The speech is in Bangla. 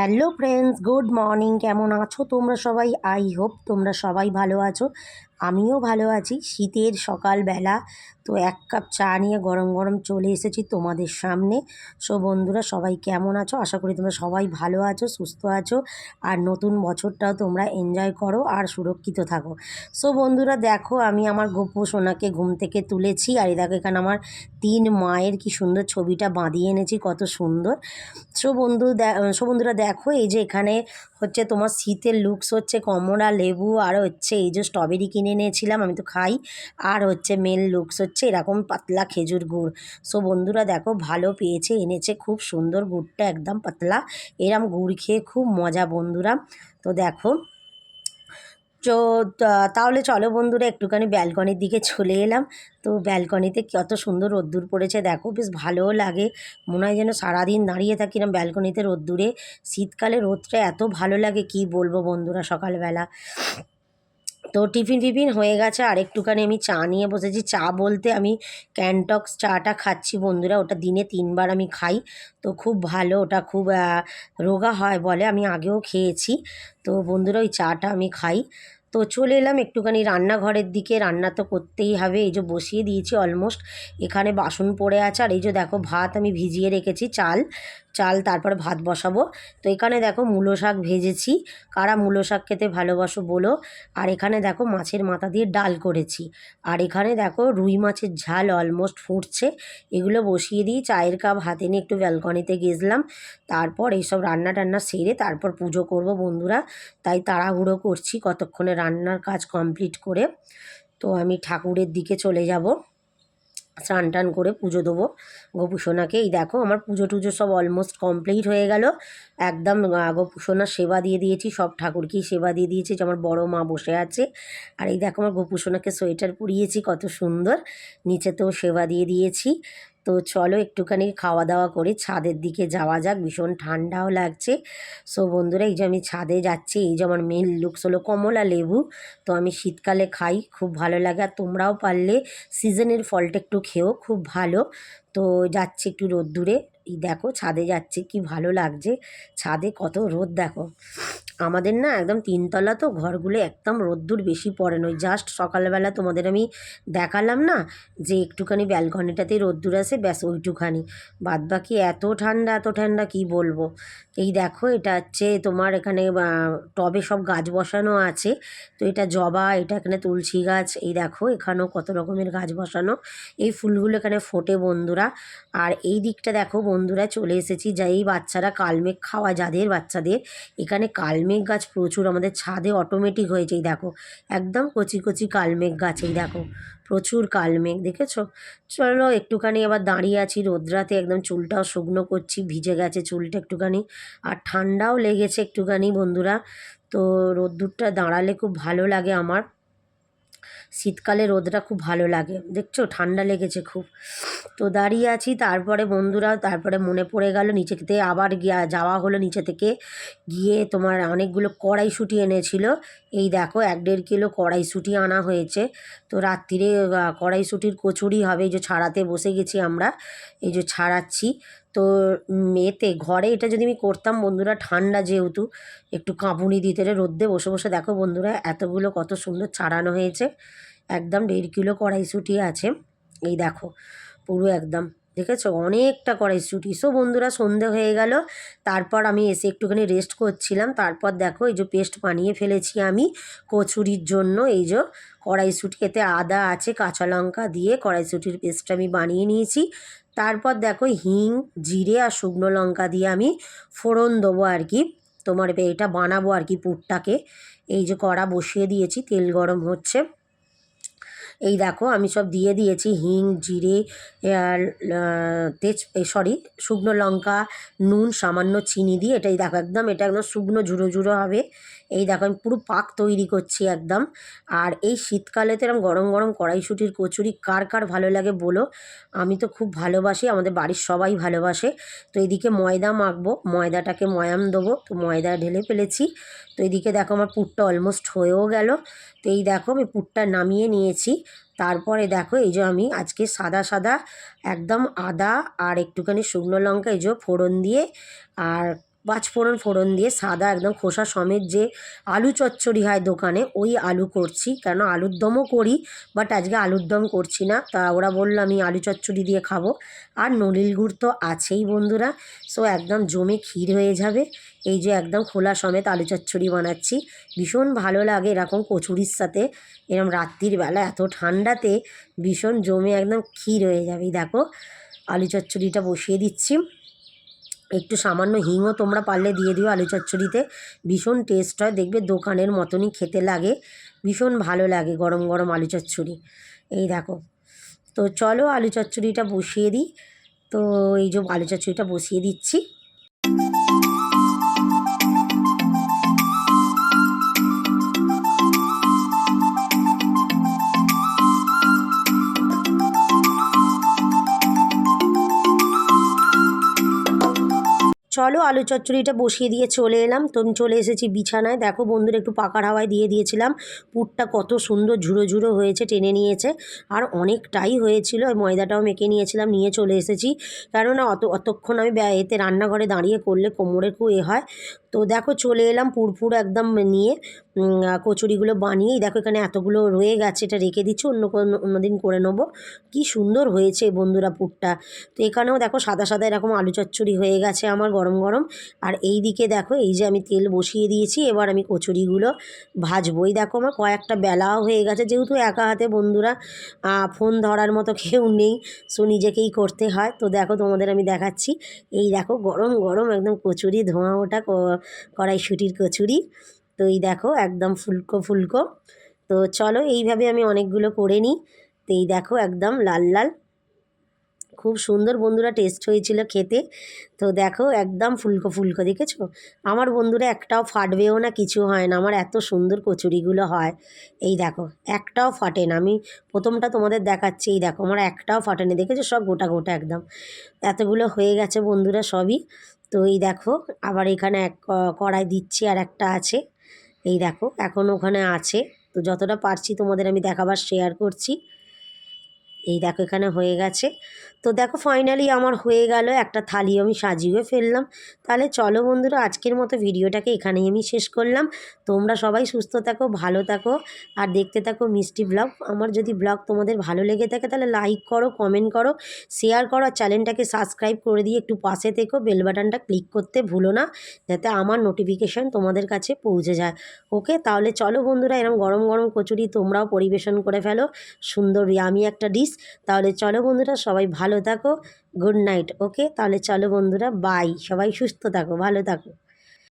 Hello friends good morning. কেমন আছো তোমরা সবাই? আই হোপ তোমরা সবাই ভালো আছো। আমিও ভালো আছি। শীতের সকালবেলা তো এক কাপ চা নিয়ে গরম গরম চলে এসেছি তোমাদের সামনে। সো বন্ধুরা, সবাই কেমন আছো? আশা করি তোমরা সবাই ভালো আছো, সুস্থ আছো। আর নতুন বছরটাও তোমরা এনজয় করো আর সুরক্ষিত থাকো। সো বন্ধুরা, দেখো আমি আমার গোপু সোনাকে ঘুম থেকে তুলেছি। আর এই দেখো এখানে আমার তিন মায়ের কি সুন্দর ছবিটা বাঁধিয়ে এনেছি, কত সুন্দর। সো বন্ধু সো বন্ধুরা, দেখো এই যে এখানে হচ্ছে তোমার শীতের লুকস হচ্ছে কমলা, লেবু, আর হচ্ছে এই যে স্ট্রবেরি কিনে এনেছিলাম, আমি তো খাই। আর হচ্ছে মেল লুকস হচ্ছে এরকম পাতলা খেজুর গুড়। সো বন্ধুরা দেখো, ভালো পেয়েছে, এনেছে, খুব সুন্দর গুড়টা, একদম পাতলা। এরম গুড় খেয়ে খুব মজা বন্ধুরা। তো দেখো তো তাহলে চলো বন্ধুরা, একটুখানি ব্যালকনির দিকে চলে এলাম। তো ব্যালকনিতে কত সুন্দর রোদ্দুর পড়েছে, দেখো, বেশ ভালোও লাগে। মনে হয় যেন সারাদিন দাঁড়িয়ে থাকি না ব্যালকনিতে রোদ্দুরে। শীতকালে রোদটা এত ভালো লাগে, কি বলব বন্ধুরা সকালবেলা। তো টিফিন টিফিন হয়ে গেছে, আর একটুখানি আমি চা নিয়ে বসেছি। চা বলতে আমি ক্যানটক্স চাটা খাচ্ছি বন্ধুরা, ওটা দিনে তিনবার আমি খাই। তো খুব ভালো, ওটা খুব রোগা হয় বলে আমি আগেও খেয়েছি। তো বন্ধুরা, ওই চাটা আমি খাই। তো চলে এলাম একটুখানি রান্নাঘরের দিকে, রান্না তো করতেই হবে, এই যে বসিয়ে দিয়েছি অলমোস্ট। এখানে বাসন পড়ে আছে, আর এই যে দেখো, ভাত আমি ভিজিয়ে রেখেছি, চাল। চাল, তারপর ভাত বসাবো। তো এখানে দেখো মূলো শাক ভেজেছি। কারা মূলো শাক খেতে ভালোবাসো বলো। আর এখানে দেখো মাছের মাথা দিয়ে ডাল করেছি। আর এখানে দেখো রুই মাছের ঝাল অলমোস্ট ফুটছে। এগুলো বসিয়ে দিই। চায়ের কাপ হাতে নিয়ে একটু ব্যালকনিতে গেছলাম তারপর এইসব রান্না টান্না সেরে তারপর পুজো করব বন্ধুরা। তাই তাড়াহুড়ো করছি কতক্ষণে রান্নার কাজ কমপ্লিট করে। তো আমি ঠাকুরের দিকে চলে যাব। স্নান টান করে পুজো দেবো। গোপুসোনাকে এই দেখো আমার পুজো টুজো সব অলমোস্ট কমপ্লিট হয়ে গেল। একদম গোপুসোনার সেবা দিয়ে দিয়েছি, সব ঠাকুরকেই সেবা দিয়ে দিয়েছি, যে আমার বড় মা বসে আছে। আর এই দেখো আমার গোপুসোনাকে সোয়েটার পরিয়েছি, কত সুন্দর। নিচে তো সেবা দিয়ে দিয়েছি। তো চলো একটুখানি খাওয়া দাওয়া করে ছাদের দিকে যাওয়া যাক। ভীষণ ঠান্ডাও লাগছে। সো বন্ধুরা, এই যে আমি ছাদে যাচ্ছি, এই যে আমার মেন লুকস হলো কমলা লেবু। তো আমি শীতকালে খাই, খুব ভালো লাগে। আর তোমরাও পারলে সিজনের ফলটা একটু খেও, খুব ভালো। তো যাচ্ছি একটু রোদ্দুরে। এই দেখো, ছাদে যাচ্ছে, কি ভালো লাগছে। ছাদে কত রোদ, দেখো। আমাদের না একদম তিনতলা তো ঘরগুলো একদম রোদ্দুর বেশি পড়ে নয় জাস্ট সকালবেলা তোমাদের আমি দেখালাম না যে একটুখানি ব্যালকনিটাতেই রোদ্দুর আসে ব্যাস ওইটুখানি। বাদ বাকি এত ঠান্ডা এত ঠান্ডা কি বলব? এই দেখো এটা হচ্ছে তোমার এখানে টবে সব গাছ বসানো আছে। তো এটা জবা, এটা এখানে তুলসী গাছ, এই দেখো এখানেও কত রকমের গাছ বসানো। এই ফুলগুলো এখানে ফোটে বন্ধুরা। আর এই দিকটা দেখো বন্ধুরা চলে এসেছি যা এই বাচ্চারা কালমেঘ খাওয়া, যাদের বাচ্চাদের এখানে কালমেঘ গাছ প্রচুর, আমাদের ছাদে অটোমেটিক হয়েছে এই দেখো। একদম কচি কচি কালমেঘ গাছ এই দেখো। প্রচুর কালমেঘ দেখেছ? চলো একটুখানি আবার দাঁড়িয়ে আছি রোদ্রাতে, একদম চুলটাও শুকনো করছি, ভিজে গেছে চুলটা একটুখানি। আর ঠান্ডাও লেগেছে একটুখানি, বন্ধুরা। তো রোদ্দুরটা দাঁড়ালে খুব ভালো লাগে আমার। শীতকালে রোদটা খুব ভালো লাগে। দেখছ? ঠান্ডা লেগেছে খুব। তো দাঁড়িয়ে আছি, তারপরে বন্ধুরা, তারপরে মনে পড়ে গেল নিচে থেকে আবার গিয়া, যাওয়া হলো নিচে থেকে। গিয়ে তোমার অনেকগুলো কড়াইশুঁটি এনেছিল। এই দেখো, এক দেড় কিলো কড়াইশুঁটি আনা হয়েছে। তো রাত্রিরে কড়াইশুঁটির কচুরি হবে, এই যে ছাড়াতে বসে গেছি আমরা। এই যে ছাড়াচ্ছি। তো এতে ঘরে এটা যদি আমি করতাম বন্ধুরা, ঠান্ডা যেহেতু, একটু কাঁপুনি দিতে রোদ্দে বসে বসে দেখো বন্ধুরা, এতগুলো কত সুন্দর ছাড়ানো হয়েছে। একদম দেড় কিলো কড়াইশুঁটি আছে, এই দেখো, পুরো একদম, দেখেছ? অনেকটা কড়াইশুঁটি। সো বন্ধুরা, সন্ধে হয়ে গেল, তারপর আমি এসে একটুখানি রেস্ট করছিলাম, তারপর দেখো এই যে পেস্ট বানিয়ে ফেলেছি আমি কচুরির জন্য, এই যে কড়াইশুঁটি, এতে আদা আছে, কাঁচা লঙ্কা দিয়ে কড়াইশুঁটির পেস্টটা আমি বানিয়ে নিয়েছি। তারপর দেখো হিং, জিরে আর শুকনো লঙ্কা দিয়ে আমি ফোড়ন দেবো আর কি। তোমার এটা বানাবো আর কি পুরটাকে। এই যে কড়া বসিয়ে দিয়েছি, তেল গরম হচ্ছে। এই দেখো আমি সব দিয়ে দিয়েছি হিং, জিরে তেজ সরি শুকনো লঙ্কা, নুন, সামান্য চিনি দিয়ে। এটাই দেখো একদম, এটা একদম শুকনো ঝুড়ো ঝুড়ো হবে। এই দেখো, আমি পুরো পাক তৈরি করছি একদম। আর এই শীতকালেতে এরকম গরম গরম কড়াইশুটির কচুরি কার কার ভালো লাগে বলো? আমি তো খুব ভালোবাসি, আমাদের বাড়ির সবাই ভালোবাসে। তো এদিকে ময়দা মাখবো, ময়দাটাকে ময়াম দেবো, তো ময়দা ঢেলে ফেলেছি। তো এদিকে দেখো আমার পুরটা অলমোস্ট হয়েও গেল। তো এই দেখো, আমি পুরটা নামিয়ে নিয়েছি। তারপরে দেখো, এই যে আমি আজকে সাদা সাদা একদম আদা আর একটুখানি শুকনো লঙ্কা, এই যে ফোড়ন দিয়ে আর পাঁচফোড়ন ফোড়ন দিয়ে সাদা একদম খোসা সমেত যে আলু চচ্চড়ি হয় দোকানে, ওই আলু করছি। কেন? আলুর দমও করি বাট আজকে আলুর দম করছি না। তা ওরা বলল, আমি আলু চচ্চড়ি দিয়ে খাব। আর নলিল গুড় তো আছেই বন্ধুরা। সো একদম জমে ক্ষীর হয়ে যাবে। এই যে একদম খোলা সমেত আলু চচ্চড়ি বানাচ্ছি। ভীষণ ভালো লাগে এরকম কচুরির সাথে। এরকম রাত্রির বেলা এত ঠান্ডাতে ভীষণ জমে একদম ক্ষীর হয়ে যাবে। দেখো, আলু চচ্চড়িটা বসিয়ে দিচ্ছি। একটু সামান্য হিংও তোমরা পারলে দিয়ে দিও আলু চচ্চড়িতে। ভীষণ টেস্ট হয়, দেখবে দোকানের মতনই খেতে লাগে। ভীষণ ভালো লাগে গরম গরম আলু চচ্চড়ি। এই দেখো, তো চলো আলু চচ্চড়িটা বসিয়ে দিই। তো এই যে আলু চচ্চড়িটা বসিয়ে দিচ্ছি। চলো আলু চচ্চড়িটা বসিয়ে দিয়ে চলে এলাম। তো চলে এসেছি বিছানায়। দেখো বন্ধুরা, একটু পাকার হাওয়ায় দিয়ে দিয়েছিলাম। পুরটা কত সুন্দর ঝুড়ো ঝুড়ো হয়েছে, টেনে নিয়েছে। আর অনেকটাই হয়েছিল ওই ময়দাটাও মেখে নিয়েছিলাম, নিয়ে চলে এসেছি। কেননা অত, অতক্ষণ আমি এতে রান্নাঘরে দাঁড়িয়ে করলে কোমরে এ হয়। তো দেখো চলে এলাম পুরপুর একদম নিয়ে কচুরিগুলো বানিয়েই দেখো এখানে এতগুলো রয়ে গেছে, এটা রেখে দিচ্ছি, অন্য কোনো অন্যদিন করে নেব। কি সুন্দর হয়েছে বন্ধুরা পুরটা। তো এখানেও দেখো সাদা সাদা এরকম আলু চচ্চড়ি হয়ে গেছে আমার গরম গরম। আর এই দিকে দেখো, এই যে আমি তেল বসিয়ে দিয়েছি, এবার আমি কচুরিগুলো ভাজবো। এই দেখো আমার কয়েকটা বেলাও হয়ে গেছে, যেহেতু একা হাতে বন্ধুরা ফোন ধরার মতো কেউ নেই, সো নিজেকেই করতে হয়। তো দেখো তোমাদের আমি দেখাচ্ছি। এই দেখো গরম গরম একদম কচুরি ধোঁয়া ওটা কড়াইশুটির কচুরি। তো এই দেখো, একদম ফুলকো ফুলকো। তো চলো, এইভাবে আমি অনেকগুলো করে নিই। তো এই দেখো, একদম লাল লাল। খুব সুন্দর বন্ধুরা টেস্ট হয়েছিল খেতে। তো দেখো, একদম ফুলকো ফুলকো, দেখেছ? আমার বন্ধুরা একটাও ফাটবেও না, কিছু হয় না। আমার এত সুন্দর কচুরিগুলো হয়। এই দেখো, একটাও ফাটে না। আমি প্রথমটা তোমাদের দেখাচ্ছি। এই দেখো, আমার একটাও ফাটেনি দেখেছ? সব গোটা গোটা একদম। এতগুলো হয়ে গেছে বন্ধুরা, সবই। তো এই দেখো, আবার এখানে এক কড়াই দিচ্ছি আর একটা আছে। এই দেখো, এখন ওখানে আছে। তো যতটা পারছি তোমাদের আমি দেখাবার শেয়ার করছি। এই দেখো, এখানে হয়ে গেছে। তো দেখো ফাইনালি আমার হয়ে গেল, একটা থালি আমি সাজিয়ে ফেললাম। তাহলে চলো বন্ধুরা, আজকের মতো ভিডিওটাকে এখানেই আমি শেষ করলাম। তোমরা সবাই সুস্থ থাকো, ভালো থাকো, আর দেখতে থাকো মিষ্টি ব্লগ। আমার যদি ব্লগ তোমাদের ভালো লেগে থাকে, তাহলে লাইক করো কমেন্ট করো শেয়ার করো, আর চ্যানেলটাকে সাবস্ক্রাইব করে দিয়ে একটু পাশে থেকো বেল বাটনটা ক্লিক করতে ভুলো না, যাতে আমার নোটিফিকেশান তোমাদের কাছে পৌঁছে যায়। ওকে তাহলে চলো বন্ধুরা এরকম গরম গরম কচুরি তোমরাও পরিবেশন করে ফেলো, সুন্দর আমি একটা ডিশ তাহলে চলো বন্ধুরা, সবাই ভালো থাকো গুড নাইট ওকে তাহলে চলো বন্ধুরা বাই সবাই সুস্থ থাকো ভালো থাকো।